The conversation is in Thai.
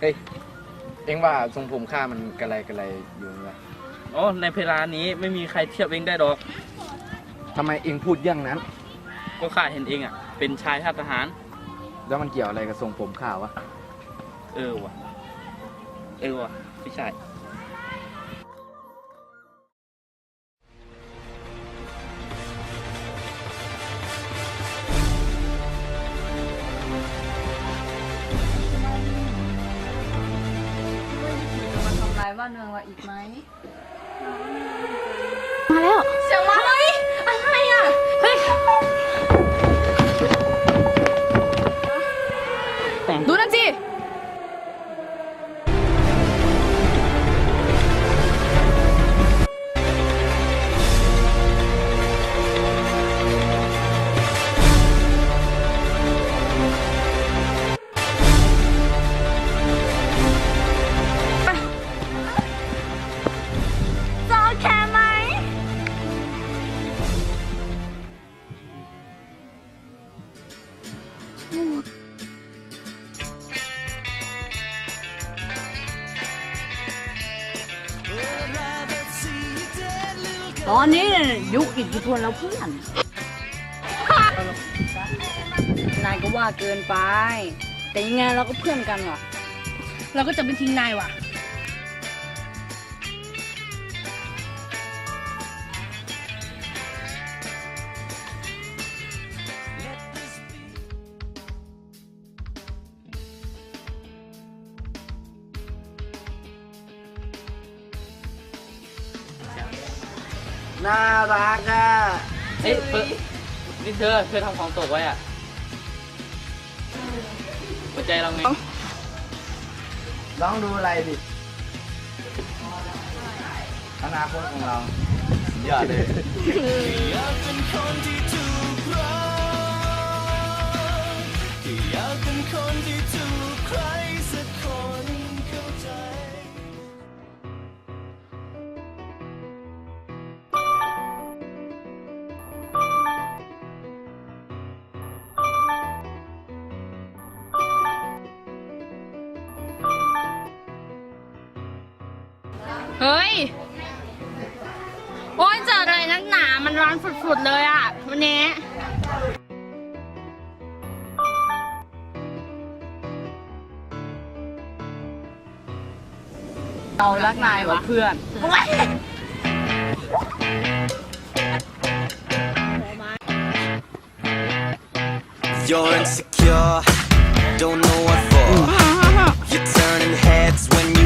เฮ้ย เอ็งว่าทรงผมข้ามันกระไรกระไรอยู่ไหมวะโอ้ในเวลานี้ไม่มีใครเทียบเองได้ดอก ทำไมเอ็งพูดอย่างนั้น ก็ข้าเห็นเองอะ เป็นชายทาสทหาร แล้วมันเกี่ยวอะไรกับทรงผมข้าวะ เออว่ะ เออว่ะ ไม่ใช่ายบ้านเมืองเราอีกไหม มาแล้ว ตอนนี้ยยุคอิทธิพลแล้วเพื่อนนายก็ว่าเกินไป แต่ยังไงเราก็เพื่อนกันว่ะ เราก็จะไม่ทิ้งนายว่ะ น่ารักอะเฮ้ยเฟิร์นนี่เธอเธอทำของตกไว้อะหัวใจเราไงลองดูอะไรดิอนาคตของเราสุดยอดเลย เฮ้ย โอ้ยเจออะไรนักหนา มันร้อนฝุดๆเลยอะ วันนี้ เรารักนายวะเพื่อน You're insecure, don't know what for. You're turning heads when you